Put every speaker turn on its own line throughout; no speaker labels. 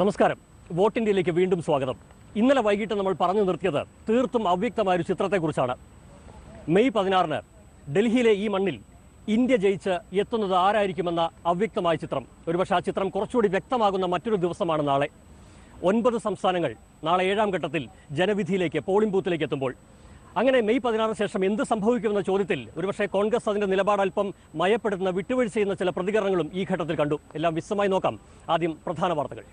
നമസ്കാരം. വോട്ട് ഇന്ത്യയിലേക്ക് വീണ്ടും സ്വാഗതം. ഇന്നലെ വൈകിട്ട് നമ്മൾ പറഞ്ഞു നിർത്തിയത് തീർത്തും അവ്യക്തമായ ഒരു ചിത്രത്തെക്കുറിച്ചാണ്. മെയ് പതിനാറിന് ഡൽഹിയിലെ ഈ മണ്ണിൽ ഇന്ത്യ ജയിച്ച് എത്തുന്നത് ആരായിരിക്കുമെന്ന അവ്യക്തമായ ചിത്രം. ഒരുപക്ഷെ ആ ചിത്രം കുറച്ചുകൂടി വ്യക്തമാകുന്ന മറ്റൊരു ദിവസമാണ് നാളെ. ഒൻപത് സംസ്ഥാനങ്ങൾ നാളെ ഏഴാം ഘട്ടത്തിൽ ജനവിധിയിലേക്ക് പോളിംഗ് ബൂത്തിലേക്ക് എത്തുമ്പോൾ. അങ്ങനെ മെയ് പതിനാറിന് ശേഷം എന്ത് സംഭവിക്കുമെന്ന ചോദ്യത്തിൽ ഒരുപക്ഷെ കോൺഗ്രസ് അതിന്റെ നിലപാട് അല്പം മയപ്പെടുത്തുന്ന വിട്ടുവീഴ്ച ചെയ്യുന്ന ചില പ്രതികരണങ്ങളും ഈ ഘട്ടത്തിൽ കണ്ടു. എല്ലാം വിശദമായി നോക്കാം. ആദ്യം പ്രധാന വാർത്തകൾ.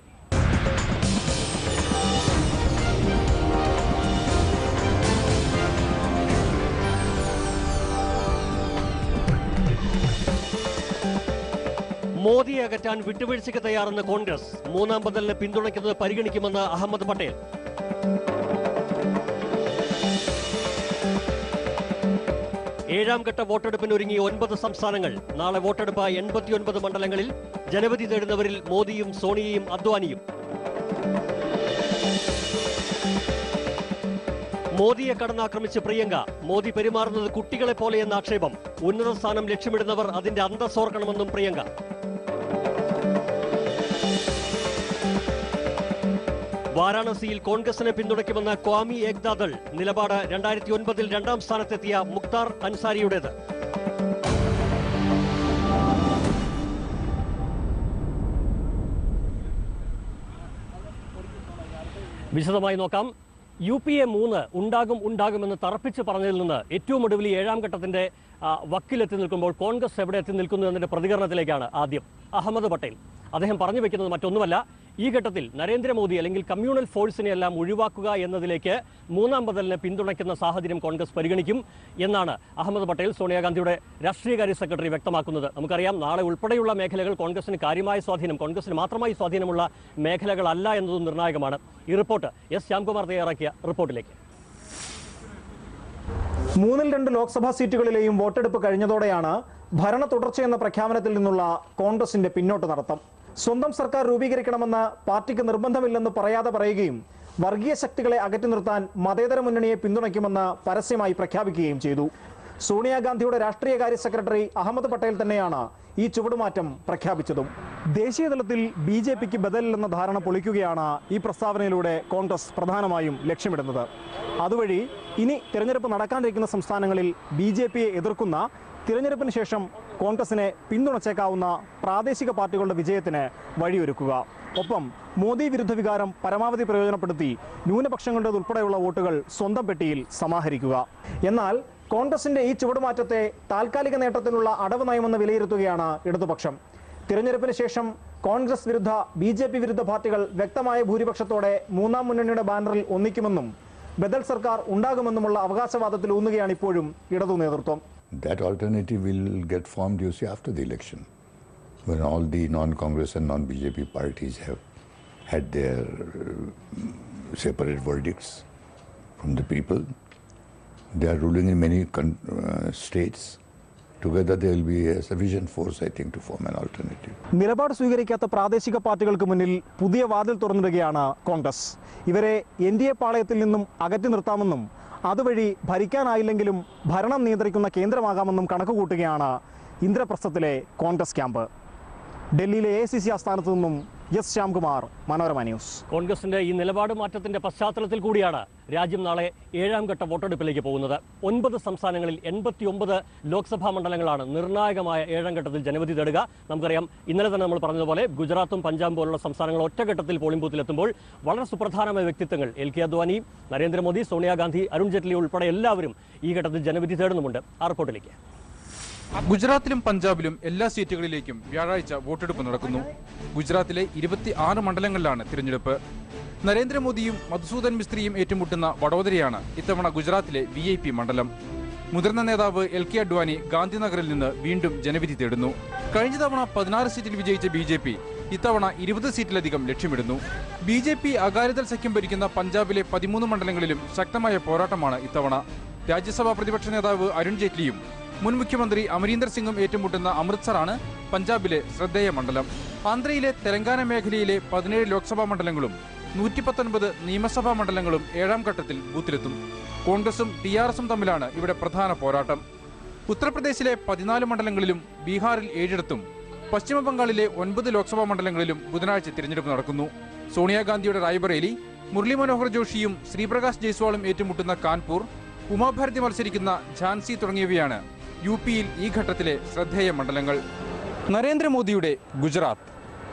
മോദിയെ അകറ്റാൻ വിട്ടുവീഴ്ചയ്ക്ക് തയ്യാറെന്ന് കോൺഗ്രസ്. മൂന്നാം ബദലിനെ പിന്തുണയ്ക്കുന്നത് പരിഗണിക്കുമെന്ന് അഹമ്മദ് പട്ടേൽ. ഏഴാം ഘട്ട വോട്ടെടുപ്പിന് ഒരുങ്ങി ഒൻപത് സംസ്ഥാനങ്ങൾ നാളെ വോട്ടെടുപ്പ് എൺപത്തിയൊൻപത് മണ്ഡലങ്ങളിൽ ജനവിധി തേടുന്നവരിൽ മോദിയും സോണിയയും അദ്വാനിയും. മോദിയെ കടന്നാക്രമിച്ച് പ്രിയങ്ക മോദി പെരുമാറുന്നത് കുട്ടികളെ പോലെയെന്ന ആക്ഷേപം. ഉന്നത സ്ഥാനം ലക്ഷ്യമിടുന്നവർ അതിന്റെ അന്തസ്സോർക്കണമെന്നും പ്രിയങ്ക. വാരാണസിയിൽ കോൺഗ്രസിനെ പിന്തുണയ്ക്കുമെന്ന ക്വാമി ഏക്താദൾ നിലപാട് രണ്ടായിരത്തി ഒൻപതിൽ രണ്ടാം സ്ഥാനത്തെത്തിയ മുക്താർ അൻസാരിയുടേത്. വിശദമായി നോക്കാം. യു പി എ മൂന്ന് ഉണ്ടാകും ഉണ്ടാകുമെന്ന് തറപ്പിച്ച് പറഞ്ഞതിൽ നിന്ന് ഏറ്റവും ഒടുവിൽ ഏഴാം ഘട്ടത്തിന്റെ വക്കിലെത്തി നിൽക്കുമ്പോൾ കോൺഗ്രസ് എവിടെ എത്തി നിൽക്കുന്നു എന്നതിന്റെ പ്രതികരണത്തിലേക്കാണ് ആദ്യം. അഹമ്മദ് പട്ടേൽ. അദ്ദേഹം പറഞ്ഞു വെക്കുന്നത് മറ്റൊന്നുമല്ല. ഈ ഘട്ടത്തിൽ നരേന്ദ്രമോദി അല്ലെങ്കിൽ കമ്മ്യൂണൽ ഫോഴ്സിനെ എല്ലാം ഒഴിവാക്കുക എന്നതിലേക്ക് മൂന്നാം ബദലിനെ പിന്തുണയ്ക്കുന്ന സാഹചര്യം കോൺഗ്രസ് പരിഗണിക്കും എന്നാണ് അഹമ്മദ് പട്ടേൽ സോണിയാഗാന്ധിയുടെ രാഷ്ട്രീയകാര്യ സെക്രട്ടറി വ്യക്തമാക്കുന്നത്. നമുക്കറിയാം നാളെ ഉൾപ്പെടെയുള്ള മേഖലകൾ കോൺഗ്രസിന് കാര്യമായ സ്വാധീനം കോൺഗ്രസിന് മാത്രമായി സ്വാധീനമുള്ള മേഖലകളല്ല എന്നതും നിർണായകമാണ്. ഈ റിപ്പോർട്ട് എസ് ശ്യാംകുമാർ തയ്യാറാക്കിയ റിപ്പോർട്ടിലേക്ക്.
മൂന്നിൽ രണ്ട് ലോക്സഭാ സീറ്റുകളിലെയും വോട്ടെടുപ്പ് കഴിഞ്ഞതോടെയാണ് ഭരണ തുടർച്ചയെന്ന പ്രഖ്യാപനത്തിൽ നിന്നുള്ള കോൺഗ്രസിന്റെ പിന്നോട്ട് നടത്തം. സ്വന്തം സർക്കാർ രൂപീകരിക്കണമെന്ന് പാർട്ടിക്ക് നിർബന്ധമില്ലെന്ന് പറയാതെ പറയുകയും വർഗീയ ശക്തികളെ അകറ്റി നിർത്താൻ മതേതര മുന്നണിയെ പിന്തുണയ്ക്കുമെന്ന് പരസ്യമായി പ്രഖ്യാപിക്കുകയും ചെയ്തു. സോണിയാഗാന്ധിയുടെ രാഷ്ട്രീയകാര്യ സെക്രട്ടറി അഹമ്മദ് പട്ടേൽ തന്നെയാണ് ഈ ചുവടുമാറ്റം പ്രഖ്യാപിച്ചതും. ദേശീയതലത്തിൽ ബി ജെ പിക്ക് ബദലില്ലെന്ന ധാരണ പൊളിക്കുകയാണ് ഈ പ്രസ്താവനയിലൂടെ കോൺഗ്രസ് പ്രധാനമായും ലക്ഷ്യമിടുന്നത്. അതുവഴി ഇനി തിരഞ്ഞെടുപ്പ് നടക്കാനിരിക്കുന്ന സംസ്ഥാനങ്ങളിൽ ബി എതിർക്കുന്ന തിരഞ്ഞെടുപ്പിന് ശേഷം കോൺഗ്രസിനെ പിന്തുണച്ചേക്കാവുന്ന പ്രാദേശിക പാർട്ടികളുടെ വിജയത്തിന് വഴിയൊരുക്കുക. ഒപ്പം മോദി വിരുദ്ധ വികാരം പരമാവധി പ്രയോജനപ്പെടുത്തി ന്യൂനപക്ഷങ്ങളുടേതുൾപ്പെടെയുള്ള വോട്ടുകൾ സ്വന്തം പെട്ടിയിൽ സമാഹരിക്കുക. എന്നാൽ കോൺഗ്രസിന്റെ ഈ ചുവടുമാറ്റത്തെ താൽക്കാലിക നേട്ടത്തിനുള്ള അടവ് നയമെന്ന് വിലയിരുത്തുകയാണ് ഇടതുപക്ഷം. തിരഞ്ഞെടുപ്പിന് ശേഷം കോൺഗ്രസ് വിരുദ്ധ ബി ജെ പി വിരുദ്ധ പാർട്ടികൾ വ്യക്തമായ ഭൂരിപക്ഷത്തോടെ മൂന്നാം മുന്നണിയുടെ ബാനറിൽ ഒന്നിക്കുമെന്നും ബദൽ സർക്കാർ ഉണ്ടാകുമെന്നുമുള്ള അവകാശവാദത്തിൽ ഊന്നുകയാണ് ഇപ്പോഴും ഇടതു നേതൃത്വം
That alternative will get formed, you see, after the election, when all the non-Congress and non-BJP parties have had their uh, separate verdicts from the people. They are ruling in many con- uh, states. Together, there will be a sufficient force, I think, to form an alternative.
നിലപാട് സ്വീകരിക്കാത്ത പ്രാദേശിക പാർട്ടികൾക്ക് മുന്നിൽ പുതിയ വാതിൽ തുറന്നിടുകയാണ് കോൺഗ്രസ് ഇവരെ N D A പാളയത്തിൽ നിന്നും അകറ്റി നിർത്താമെന്നും അതുവഴി ഭരിക്കാനായില്ലെങ്കിലും ഭരണം നിയന്ത്രിക്കുന്ന കേന്ദ്രമാകാമെന്നും കണക്കുകൂട്ടുകയാണ് ഇന്ദ്രപ്രസ്ഥത്തിലെ കോൺഗ്രസ് ക്യാമ്പ്. ഡൽഹിയിലെ എ സി സി ആസ്ഥാനത്തു നിന്നും എസ് ശ്യാംകുമാർ മനോരമ ന്യൂസ്.
കോൺഗ്രസിന്റെ ഈ നിലപാട് മാറ്റത്തിന്റെ പശ്ചാത്തലത്തിൽ കൂടിയാണ് രാജ്യം നാളെ ഏഴാം ഘട്ട വോട്ടെടുപ്പിലേക്ക് പോകുന്നത്. ഒൻപത് സംസ്ഥാനങ്ങളിൽ എൺപത്തിയൊമ്പത് ലോക്സഭാ മണ്ഡലങ്ങളാണ് നിർണായകമായ ഏഴാം ഘട്ടത്തിൽ ജനവിധി തേടുക. നമുക്കറിയാം ഇന്നലെ തന്നെ നമ്മൾ പറഞ്ഞതുപോലെ ഗുജറാത്തും പഞ്ചാബ് പോലുള്ള സംസ്ഥാനങ്ങൾ ഒറ്റഘട്ടത്തിൽ പോളിംഗ് ബൂത്തിലെത്തുമ്പോൾ വളരെ സുപ്രധാനമായ വ്യക്തിത്വങ്ങൾ എൽ കെ അദ്വാനി നരേന്ദ്രമോദി സോണിയാഗാന്ധി അരുൺ ജെയ്റ്റ്ലി ഉൾപ്പെടെ എല്ലാവരും ഈ ഘട്ടത്തിൽ ജനവിധി തേടുന്നുമുണ്ട്. ആ റിപ്പോർട്ടിലേക്ക്.
ഗുജറാത്തിലും പഞ്ചാബിലും എല്ലാ സീറ്റുകളിലേക്കും വ്യാഴാഴ്ച വോട്ടെടുപ്പ് നടക്കുന്നു. ഗുജറാത്തിലെ ഇരുപത്തി ആറ് മണ്ഡലങ്ങളിലാണ് തിരഞ്ഞെടുപ്പ്. നരേന്ദ്രമോദിയും മധുസൂദൻ മിസ്ത്രിയും ഏറ്റുമുട്ടുന്ന വഡോദരയാണ് ഇത്തവണ ഗുജറാത്തിലെ വി ഐ പി മണ്ഡലം. മുതിർന്ന നേതാവ് എൽ കെ അഡ്വാനി ഗാന്ധിനഗറിൽ നിന്ന് വീണ്ടും ജനവിധി തേടുന്നു. കഴിഞ്ഞ തവണ പതിനാറ് സീറ്റിൽ വിജയിച്ച ബി ജെ പി ഇത്തവണ ഇരുപത് സീറ്റിലധികം ലക്ഷ്യമിടുന്നു. ബി ജെ പി അകാലിദൾ സഖ്യം ഭരിക്കുന്ന പഞ്ചാബിലെ പതിമൂന്ന് മണ്ഡലങ്ങളിലും ശക്തമായ പോരാട്ടമാണ് ഇത്തവണ. രാജ്യസഭാ പ്രതിപക്ഷ നേതാവ് അരുൺ ജെയ്റ്റ്ലിയും മുൻ മുഖ്യമന്ത്രി അമരീന്ദർ സിംഗും ഏറ്റുമുട്ടുന്ന അമൃത്സറാണ് പഞ്ചാബിലെ ശ്രദ്ധേയ മണ്ഡലം. ആന്ധ്രയിലെ തെലങ്കാന മേഖലയിലെ പതിനേഴ് ലോക്സഭാ മണ്ഡലങ്ങളും നൂറ്റി പത്തൊൻപത് നിയമസഭാ മണ്ഡലങ്ങളും ഏഴാം ഘട്ടത്തിൽ ബൂത്തിലെത്തും. കോൺഗ്രസും ടി ആർ എസും തമ്മിലാണ് ഇവിടെ പ്രധാന പോരാട്ടം. ഉത്തർപ്രദേശിലെ പതിനാല് മണ്ഡലങ്ങളിലും ബീഹാറിൽ ഏഴിടത്തും പശ്ചിമ ബംഗാളിലെ ഒൻപത് ലോക്സഭാ മണ്ഡലങ്ങളിലും ബുധനാഴ്ച തിരഞ്ഞെടുപ്പ് നടക്കുന്നു. സോണിയാഗാന്ധിയുടെ റായ്ബറേലി മുരളി മനോഹർ ജോഷിയും ശ്രീപ്രകാശ് ജയ്സ്വാളും ഏറ്റുമുട്ടുന്ന കാൺപൂർ ഉമാഭാരതി മത്സരിക്കുന്ന ഝാൻസി തുടങ്ങിയവയാണ് യു പിയിൽ ഈ ഘട്ടത്തിലെ ശ്രദ്ധേയ മണ്ഡലങ്ങൾ. നരേന്ദ്രമോദിയുടെ ഗുജറാത്ത്.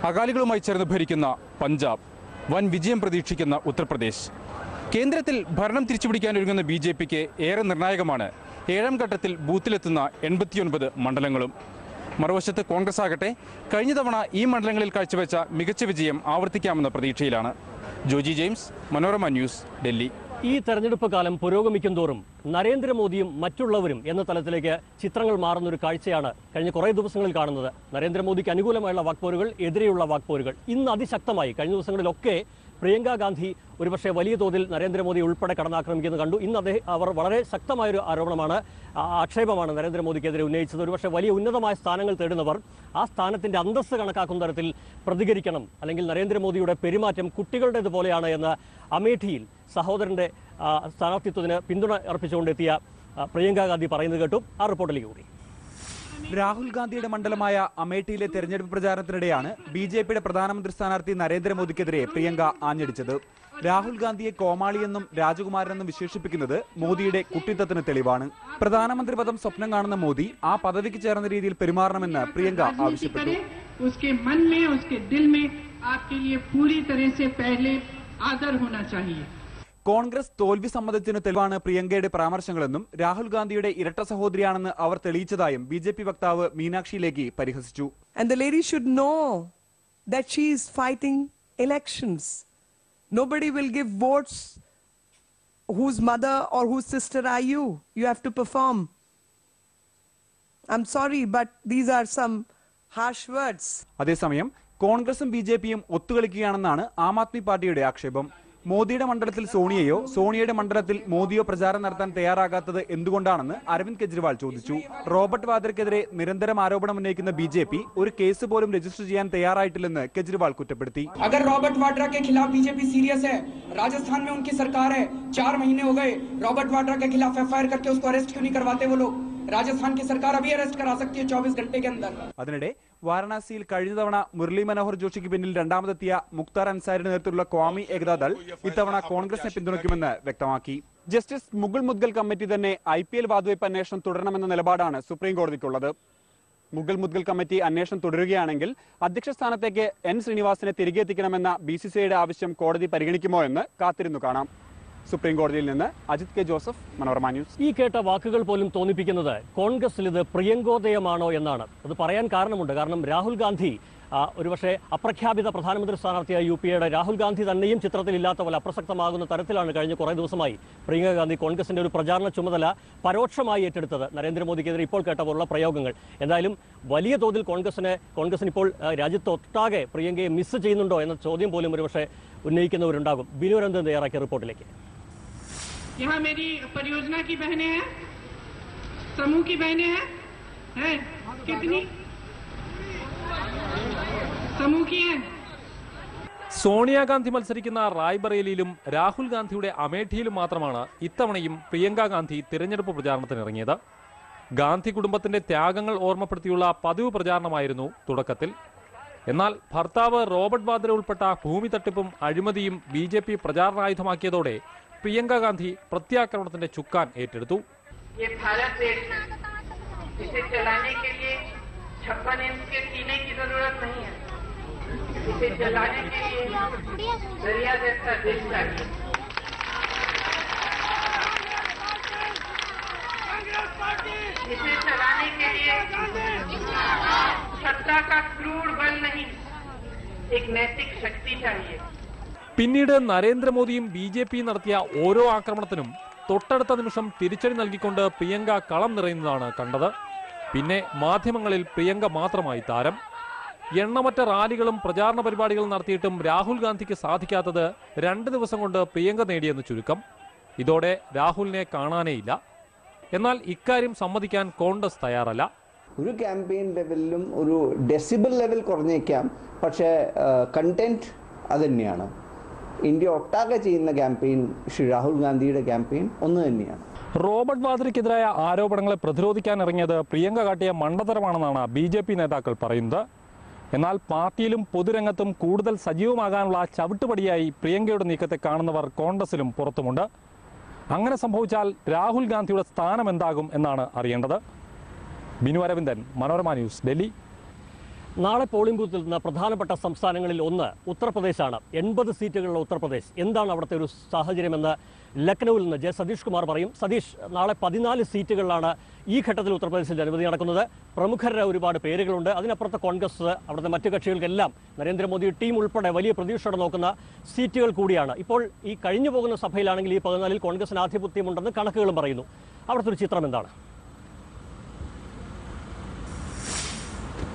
അകാലികളുമായി ചേർന്ന് ഭരിക്കുന്ന പഞ്ചാബ്. വൻ വിജയം പ്രതീക്ഷിക്കുന്ന ഉത്തർപ്രദേശ്. കേന്ദ്രത്തിൽ ഭരണം തിരിച്ചുപിടിക്കാനൊരുങ്ങുന്ന ബി ജെ പിക്ക് ഏറെ നിർണായകമാണ് ഏഴാം ഘട്ടത്തിൽ ബൂത്തിലെത്തുന്ന എൺപത്തിയൊൻപത് മണ്ഡലങ്ങളും. മറുവശത്ത് കോൺഗ്രസ് ആകട്ടെ കഴിഞ്ഞ തവണ ഈ മണ്ഡലങ്ങളിൽ കാഴ്ചവെച്ച മികച്ച വിജയം ആവർത്തിക്കാമെന്ന പ്രതീക്ഷയിലാണ്. Joji James Manorama news Delhi.
ഈ തെരഞ്ഞെടുപ്പ് കാലം പുരോഗമിക്കും തോറും നരേന്ദ്രമോദിയും മറ്റുള്ളവരും എന്ന തലത്തിലേക്ക് ചിത്രങ്ങൾ മാറുന്ന ഒരു കാഴ്ചയാണ് കഴിഞ്ഞ കുറേ ദിവസങ്ങളിൽ കാണുന്നത്. നരേന്ദ്രമോദിക്ക് അനുകൂലമായുള്ള വാക്പോരുകൾ എതിരെയുള്ള വാക്പോരുകൾ. ഇന്ന് അതിശക്തമായി കഴിഞ്ഞ ദിവസങ്ങളിലൊക്കെ പ്രിയങ്ക ഗാന്ധി ഒരുപക്ഷെ വലിയ തോതിൽ നരേന്ദ്രമോദി ഉൾപ്പെടെ കടന്നാക്രമിക്കുന്നത് കണ്ടു. ഇന്ന് അദ്ദേഹം അവർ വളരെ ശക്തമായൊരു ആരോപണമാണ് ആക്ഷേപമാണ് നരേന്ദ്രമോദിക്കെതിരെ ഉന്നയിച്ചത്. ഒരുപക്ഷെ വലിയ ഉന്നതമായ സ്ഥാനങ്ങൾ തേടുന്നവർ ആ സ്ഥാനത്തിന്റെ അന്തസ്സ് കണക്കാക്കുന്ന തരത്തിൽ പ്രതികരിക്കണം. അല്ലെങ്കിൽ നരേന്ദ്രമോദിയുടെ പെരുമാറ്റം കുട്ടികളുടേതുപോലെയാണ് എന്ന് അമേഠിയിൽ സഹോദരന്റെ സ്ഥാനാർത്ഥിത്വത്തിന് പിന്തുണ അർപ്പിച്ചുകൊണ്ടെത്തിയ പ്രിയങ്ക ഗാന്ധി പറയുന്നത് കേട്ടും. ആ റിപ്പോർട്ടിലേക്ക് കൂടി.
രാഹുൽ ഗാന്ധിയുടെ മണ്ഡലമായ അമേഠിയിലെ തെരഞ്ഞെടുപ്പ് പ്രചാരണത്തിനിടെയാണ് ബി ജെ പിയുടെ പ്രധാനമന്ത്രി സ്ഥാനാർത്ഥി നരേന്ദ്രമോദിക്കെതിരെ പ്രിയങ്ക ആഞ്ഞടിച്ചത്. രാഹുൽ ഗാന്ധിയെ കോമാളിയെന്നും രാജകുമാരനെന്നും വിശേഷിപ്പിക്കുന്നത് മോദിയുടെ കുട്ടിത്തത്തിന് തെളിവാണ്. പ്രധാനമന്ത്രി പദം സ്വപ്നം കാണുന്ന മോദി ആ പദവിക്ക് ചേർന്ന രീതിയിൽ പെരുമാറണമെന്ന് പ്രിയങ്ക ആവശ്യപ്പെട്ടു.
ആദർ ഹോനാ ചാഹിയേ
കോൺഗ്രസ് തോൽവി സമ്മതത്തിന് തെളിവാണ് പ്രിയങ്കയുടെ പരാമർശങ്ങളെന്നും രാഹുൽ ഗാന്ധിയുടെ ഇരട്ട സഹോദരിയാണെന്ന് അവർ തെളിയിച്ചതായും ബി ജെ പി വക്താവ് മീനാക്ഷി ലേഖി പരിഹസിച്ചു
whose mother or whose sister are you. You have to perform. I'm sorry but these are some harsh words.
അതേസമയം കോൺഗ്രസും ബിജെപിയും ഒത്തുകളിക്കുകയാണെന്നാണ് ആം ആദ്മി പാർട്ടിയുടെ ആക്ഷേപം. മോദിയുടെ മണ്ഡലത്തിൽ സോണിയയോ സോണിയയുടെ മണ്ഡലത്തിൽ മോദിയോ പ്രചാരണം നടത്താൻ തയ്യാറാകാത്തത് എന്തുകൊണ്ടാണെന്ന് അരവിന്ദ് കെജ്രിവാൾ ചോദിച്ചു റോബർട്ട് വാദ്രയ്ക്കെതിരെ നിരന്തരം ആരോപണം ഉന്നയിക്കുന്ന ബി ജെ പി ഒരു കേസ് പോലും രജിസ്റ്റർ ചെയ്യാൻ തയ്യാറായിട്ടില്ലെന്ന് കെജ്രിവാൾ കുറ്റപ്പെടുത്തി
अगर रॉबर्ट वाड्रा के खिलाफ बीजेपी सीरियस है राजस्थान में उनकी सरकार है चार महीने हो गए रॉबर्ट वाड्रा के खिलाफ एफआईआर करके उसको अरेस्ट क्यों नहीं करवाते वो लोग राजस्थान की सरकार अभी अरेस्ट करा सकती है 24 घंटे के अंदर
അതിനിടെ വാരണാസിയിൽ കഴിഞ്ഞ തവണ മുരളി മനോഹർ ജോഷിക്ക് പിന്നിൽ രണ്ടാമതെത്തിയ മുക്താർ അൻസാരിന്റെ നേതൃത്വത്തിലുള്ള ക്വാമി ഏകതാദൾ ഇത്തവണ കോൺഗ്രസിനെ പിന്തുണയ്ക്കുമെന്ന് വ്യക്തമാക്കി. ജസ്റ്റിസ് മുകുൾ മുദ്ഗൽ കമ്മിറ്റി തന്നെ ഐ പി എൽ വാതുവയ്പ് അന്വേഷണം തുടരണമെന്ന നിലപാടാണ് സുപ്രീം കോടതിക്കുള്ളത്. മുഗൾ മുദ്ഗൽ കമ്മിറ്റി അന്വേഷണം തുടരുകയാണെങ്കിൽ അധ്യക്ഷ സ്ഥാനത്തേക്ക് എൻ ശ്രീനിവാസിനെ തിരികെ എത്തിക്കണമെന്ന ബി സി സിഐയുടെ ആവശ്യം കോടതി പരിഗണിക്കുമോ എന്ന് കാത്തിരുന്നു കാണാം. സുപ്രീം കോടതിയിൽ നിന്ന് Ajith K Joseph Manorama news.
ഈ കേട്ട വാക്കുകൾ പോലും തോന്നിപ്പിക്കുന്നത് കോൺഗ്രസിൽ ഇത് പ്രിയങ്കോദയമാണോ എന്നാണ്. അത് പറയാൻ കാരണമുണ്ട്. കാരണം രാഹുൽ ഗാന്ധി ഒരുപക്ഷെ അപ്രഖ്യാപിത പ്രധാനമന്ത്രി സ്ഥാനാർത്ഥിയായ യു പി എയുടെ രാഹുൽ ഗാന്ധി തന്നെയും ചിത്രത്തിലില്ലാത്ത പോലെ അപ്രസക്തമാകുന്ന തരത്തിലാണ് കഴിഞ്ഞ കുറേ ദിവസമായി പ്രിയങ്ക ഗാന്ധി കോൺഗ്രസിന്റെ ഒരു പ്രചാരണ ചുമതല പരോക്ഷമായി ഏറ്റെടുത്തത് നരേന്ദ്രമോദിക്കെതിരെ ഇപ്പോൾ കേട്ട പോലുള്ള പ്രയോഗങ്ങൾ. എന്തായാലും വലിയ തോതിൽ കോൺഗ്രസിനെ കോൺഗ്രസിന് ഇപ്പോൾ രാജ്യത്ത് രാജ്യത്തൊട്ടാകെ പ്രിയങ്കയെ മിസ് ചെയ്യുന്നുണ്ടോ എന്ന ചോദ്യം പോലും ഒരുപക്ഷെ ഉന്നയിക്കുന്നവരുണ്ടാകും. ബിനുരന്ദൻ തയ്യാറാക്കിയ റിപ്പോർട്ടിലേക്ക്.
यहाँ मेरी परियोजना की बहनें हैं समूह की बहनें हैं हैं कितनी समूह की हैं
സോണിയാഗാന്ധി മത്സരിക്കുന്ന റായ്ബറേലിയിലും രാഹുൽ ഗാന്ധിയുടെ അമേഠിയിലും മാത്രമാണ് ഇത്തവണയും പ്രിയങ്ക ഗാന്ധി തിരഞ്ഞെടുപ്പ് പ്രചാരണത്തിനിറങ്ങിയത് ഗാന്ധി കുടുംബത്തിന്റെ ത്യാഗങ്ങൾ ഓർമ്മപ്പെടുത്തിയുള്ള പതിവ് പ്രചാരണമായിരുന്നു തുടക്കത്തിൽ എന്നാൽ ഭർത്താവ് റോബർട്ട് വാദ്ര ഉൾപ്പെട്ട ഭൂമി തട്ടിപ്പും അഴിമതിയും ബി ജെ പി പ്രചാരണായുധമാക്കിയതോടെ പ്രിയങ്ക ഗാന്ധി പ്രത്യാക്രമണത്തിന്റെ ചുക്കാൻ ഏറ്റെടുത്തു
ये भारत देश है इसे चलाने के लिए छप्पन इंच के सीने की जरूरत नहीं है इसे चलाने के लिए दरिया जैसा देश चाहिए इसे चलाने के लिए सत्ता का क्रूर बल नहीं एक नैतिक शक्ति चाहिए
പിന്നീട് നരേന്ദ്രമോദിയും ബി ജെ പിയും നടത്തിയ ഓരോ ആക്രമണത്തിനും തൊട്ടടുത്ത നിമിഷം തിരിച്ചടി നൽകിക്കൊണ്ട് പ്രിയങ്ക കളം നിറയുന്നതാണ് കണ്ടത്. പിന്നെ മാധ്യമങ്ങളിൽ പ്രിയങ്ക മാത്രമായി താരം. എണ്ണമറ്റ റാലികളും പ്രചാരണ പരിപാടികളും നടത്തിയിട്ടും രാഹുൽ ഗാന്ധിക്ക് സാധിക്കാത്തത് രണ്ട് ദിവസം കൊണ്ട് പ്രിയങ്ക നേടിയെന്ന് ചുരുക്കം. ഇതോടെ രാഹുലിനെ കാണാനേയില്ല. എന്നാൽ ഇക്കാര്യം സമ്മതിക്കാൻ കോൺഗ്രസ് തയ്യാറല്ല.
ഒരു ക്യാമ്പയിൻ ലെവലിലും ഒരു ഡെസിബിൾ ലെവൽ കുറഞ്ഞേക്കാം. പക്ഷേ കണ്ടന്റ് അത് തന്നെയാണ്. ഇന്ത്യ ഒട്ടാകെ ചെയ്യുന്ന ക്യാമ്പയിൻ ശ്രീ രാഹുൽ ഗാന്ധിയുടെ ക്യാമ്പയിൻ ഒന്ന് തന്നെയാണ്.
റോബർട്ട് വാദ്രയ്ക്കെതിരായ ആരോപണങ്ങളെ പ്രതിരോധിക്കാൻ ഇറങ്ങിയത് പ്രിയങ്ക കാട്ടിയ മണ്ടത്തരമാണെന്നാണ് ബി ജെ പി നേതാക്കൾ പറയുന്നത്. എന്നാൽ പാർട്ടിയിലും പൊതുരംഗത്തും കൂടുതൽ സജീവമാകാനുള്ള ചവിട്ടുപടിയായി പ്രിയങ്കയുടെ നീക്കത്തെ കാണുന്നവർ കോൺഗ്രസിലും പുറത്തുമുണ്ട്. അങ്ങനെ സംഭവിച്ചാൽ രാഹുൽ ഗാന്ധിയുടെ സ്ഥാനം എന്താകും എന്നാണ് അറിയേണ്ടത്. ബിനു അരവിന്ദൻ മനോരമ ന്യൂസ് ഡൽഹി.
നാളെ പോളിംഗ് ബൂത്തിൽ നിന്ന് പ്രധാനപ്പെട്ട സംസ്ഥാനങ്ങളിൽ ഒന്ന് ഉത്തർപ്രദേശാണ്. എൺപത് സീറ്റുകളുള്ള ഉത്തർപ്രദേശ്. എന്താണ് അവിടുത്തെ ഒരു സാഹചര്യമെന്ന് ലക്നൌവിൽ നിന്ന് ജെ സതീഷ് കുമാർ പറയും. സതീഷ് നാളെ പതിനാല് സീറ്റുകളിലാണ് ഈ ഘട്ടത്തിൽ ഉത്തർപ്രദേശിൽ ജനവിധി നടക്കുന്നത്. പ്രമുഖരുടെ ഒരുപാട് പേരുകളുണ്ട്. അതിനപ്പുറത്ത് കോൺഗ്രസ് അവിടുത്തെ മറ്റു കക്ഷികൾക്കെല്ലാം നരേന്ദ്രമോദി ടീം ഉൾപ്പെടെ വലിയ പ്രതീക്ഷയോടെ നോക്കുന്ന സീറ്റുകൾ കൂടിയാണ്. ഇപ്പോൾ ഈ കഴിഞ്ഞു പോകുന്ന സഭയിലാണെങ്കിൽ ഈ പതിനാലിൽ കോൺഗ്രസിന് ആധിപത്യമുണ്ടെന്ന് കണക്കുകളും പറയുന്നു. അവിടുത്തെ ഒരു ചിത്രം എന്താണ്?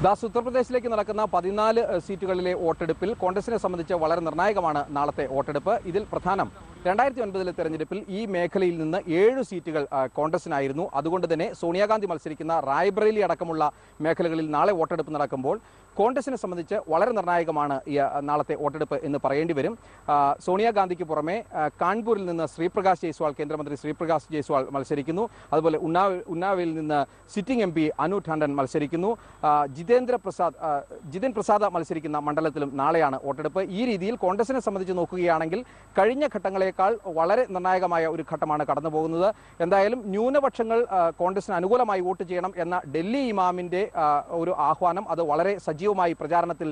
ദാസ് ഉത്തർപ്രദേശിലേക്ക് നടക്കുന്ന പതിനാല് സീറ്റുകളിലെ വോട്ടെടുപ്പിൽ കോൺഗ്രസിനെ സംബന്ധിച്ച് വളരെ നിർണായകമാണ് നാളത്തെ വോട്ടെടുപ്പ്. ഇതിൽ പ്രധാനം രണ്ടായിരത്തി ഒൻപതിലെ തെരഞ്ഞെടുപ്പിൽ ഈ മേഖലയിൽ നിന്ന് ഏഴ് സീറ്റുകൾ കോൺഗ്രസിനായിരുന്നു. അതുകൊണ്ട് തന്നെ സോണിയാഗാന്ധി മത്സരിക്കുന്ന റായ്ബ്രേലി അടക്കമുള്ള മേഖലകളിൽ നാളെ വോട്ടെടുപ്പ് നടക്കുമ്പോൾ കോൺഗ്രസിനെ സംബന്ധിച്ച് വളരെ നിർണായകമാണ് ഈ നാളത്തെ വോട്ടെടുപ്പ് എന്ന് പറയേണ്ടി വരും. സോണിയാഗാന്ധിക്ക് പുറമെ കാൺപൂരിൽ നിന്ന് ശ്രീപ്രകാശ് ജയ്സ്വാൾ കേന്ദ്രമന്ത്രി ശ്രീപ്രകാശ് ജയ്സ്വാൾ മത്സരിക്കുന്നു. അതുപോലെ ഉന്നാവ് ഉന്നാവിൽ നിന്ന് sitting M P Anu Tandon മത്സരിക്കുന്നു. ജിതേന്ദ്ര പ്രസാദ് ജിതിൻ പ്രസാദ് മത്സരിക്കുന്ന മണ്ഡലത്തിലും നാളെയാണ് വോട്ടെടുപ്പ്. ഈ രീതിയിൽ കോൺഗ്രസിനെ സംബന്ധിച്ച് നോക്കുകയാണെങ്കിൽ കഴിഞ്ഞ ഘട്ടങ്ങളെക്കാൾ വളരെ നിർണായകമായ ഒരു ഘട്ടമാണ് കടന്നു പോകുന്നത് എന്തായാലും ന്യൂനപക്ഷങ്ങൾ കോൺഗ്രസിന് അനുകൂലമായി വോട്ട് ചെയ്യണം എന്ന ഡൽഹി ഇമാമിന്റെ ഒരു ആഹ്വാനം അത് വളരെ സജീവമായി പ്രചാരണത്തിൽ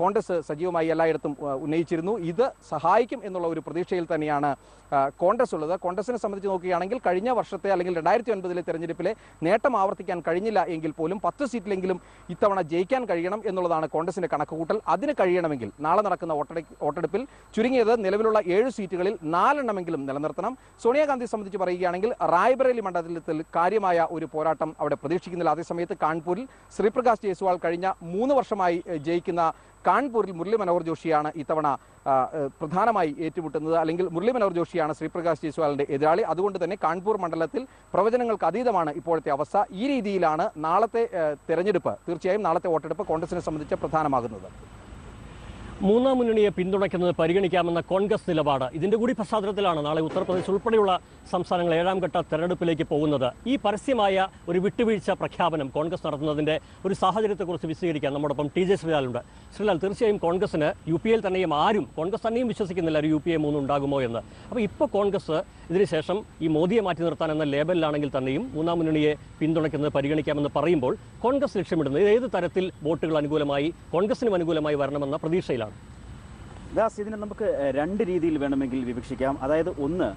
കോൺഗ്രസ് സജീവമായി എല്ലായിടത്തും ഉന്നയിച്ചിരുന്നു. ഇത് സഹായിക്കും എന്നുള്ള ഒരു പ്രതീക്ഷയിൽ തന്നെയാണ് കോൺഗ്രസ് ഉള്ളത്. കോൺഗ്രസിനെ സംബന്ധിച്ച് നോക്കുകയാണെങ്കിൽ കഴിഞ്ഞ വർഷത്തെ അല്ലെങ്കിൽ രണ്ടായിരത്തി ഒൻപതിലെ തെരഞ്ഞെടുപ്പിലെ നേട്ടം ആവർത്തിക്കാൻ കഴിഞ്ഞില്ല എങ്കിൽ പോലും പത്ത് സീറ്റിലെങ്കിലും ഇത്തവണ ജയിക്കാൻ കഴിയണം എന്നുള്ളതാണ് കോൺഗ്രസിന്റെ കണക്കുകൂട്ടൽ. അതിന് കഴിയണമെങ്കിൽ നാളെ നടക്കുന്ന വോട്ടെടുപ്പിൽ ചുരുങ്ങിയത് നിലവിലുള്ള ഏഴ് സീറ്റുകളിൽ നാലെണ്ണമെങ്കിലും നിലനിർത്തണം. സോണിയാഗാന്ധി സംബന്ധിച്ച് പറയുകയാണെങ്കിൽ റായ്ബറേലി മണ്ഡലത്തിൽ കാര്യമായ ഒരു പോരാട്ടം അവിടെ പ്രതീക്ഷിക്കുന്നില്ല. അതേസമയത്ത് കാൺപൂരിൽ ശ്രീപ്രകാശ് ജയ്സ്വാൾ കഴിഞ്ഞ മൂന്ന് വർഷമായി ജയിക്കുന്ന കാൺപൂരിൽ മുരളി മനോഹർ ജോഷിയാണ് ഇത്തവണ പ്രധാനമായി ഏറ്റുമുട്ടുന്നത്. അല്ലെങ്കിൽ മുരളി മനോഹർ ജോഷിയാണ് ശ്രീപ്രകാശ് ജയ്സ്വാളിന്റെ എതിരാളി. അതുകൊണ്ട് തന്നെ കാൺപൂർ മണ്ഡലത്തിൽ പ്രവചനങ്ങൾക്ക് അതീതമാണ് ഇപ്പോഴത്തെ അവസ്ഥ. ഈ രീതിയിലാണ് നാളത്തെ തെരഞ്ഞെടുപ്പ് തീർച്ചയായും നാളത്തെ വോട്ടെടുപ്പ് കോൺഗ്രസിനെ സംബന്ധിച്ച് പ്രധാനമാകുന്നത്.
മൂന്നാം മുന്നണിയെ പിന്തുണയ്ക്കുന്നത് പരിഗണിക്കാമെന്ന കോൺഗ്രസ് നിലപാട്. ഇതിന്റെ കൂടി പശ്ചാത്തലത്തിലാണ് നാളെ ഉത്തർപ്രദേശ് ഉൾപ്പെടെയുള്ള സംസ്ഥാനങ്ങൾ ഏഴാം ഘട്ട തെരഞ്ഞെടുപ്പിലേക്ക് പോകുന്നത്. ഈ പരസ്യമായ ഒരു വിട്ടുവീഴ്ച പ്രഖ്യാപനം കോൺഗ്രസ് നടത്തുന്നതിന്റെ ഒരു സാഹചര്യത്തെക്കുറിച്ച് വിശദീകരിക്കാൻ നമ്മോടൊപ്പം ടി ജെ ശ്രീലാലുണ്ട് ശ്രീലാൽ തീർച്ചയായും കോൺഗ്രസിന് യു പി തന്നെയും ആരും കോൺഗ്രസ് തന്നെയും വിശ്വസിക്കുന്നില്ല ഒരു യു പി എ മൂന്ന് ഉണ്ടാകുമോ എന്ന്. അപ്പോൾ ഇപ്പോൾ കോൺഗ്രസ് ഇതിനുശേഷം ഈ മോദിയെ മാറ്റി നിർത്താൻ എന്ന ലേബലിലാണെങ്കിൽ തന്നെയും മൂന്നാം മുന്നണിയെ പിന്തുണയ്ക്കുന്നത് പരിഗണിക്കാമെന്ന് പറയുമ്പോൾ കോൺഗ്രസ് ലക്ഷ്യമിടുന്നത് ഏത് തരത്തിൽ വോട്ടുകൾ അനുകൂലമായി കോൺഗ്രസിനും അനുകൂലമായി വരണമെന്ന പ്രതീക്ഷയിലാണ്.
ദാസ് ഇതിനെ നമുക്ക് രണ്ട് രീതിയിൽ വേണമെങ്കിൽ വിവക്ഷിക്കാം. അതായത് ഒന്ന്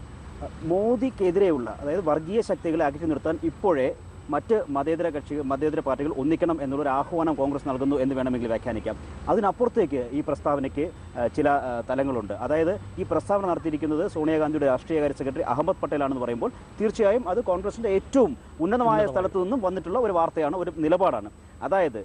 മോദിക്കെതിരെയുള്ള അതായത് വർഗീയ ശക്തികളെ അകറ്റി നിർത്താൻ ഇപ്പോഴേ മറ്റ് മതേതര കക്ഷി മതേതര പാർട്ടികൾ ഒന്നിക്കണം എന്നുള്ളൊരു ആഹ്വാനം കോൺഗ്രസ് നൽകുന്നു എന്ന് വേണമെങ്കിൽ വ്യാഖ്യാനിക്കാം. അതിനപ്പുറത്തേക്ക് ഈ പ്രസ്താവനയ്ക്ക് ചില തലങ്ങളുണ്ട്. അതായത് ഈ പ്രസ്താവന നടത്തിയിരിക്കുന്നത് സോണിയാഗാന്ധിയുടെ രാഷ്ട്രീയകാര്യ സെക്രട്ടറി അഹമ്മദ് പട്ടേലാണെന്ന് പറയുമ്പോൾ തീർച്ചയായും അത് കോൺഗ്രസിന്റെ ഏറ്റവും ഉന്നതമായ. സ്ഥലത്തു നിന്നും വന്നിട്ടുള്ള ഒരു വാർത്തയാണ് ഒരു നിലപാടാണ്. അതായത്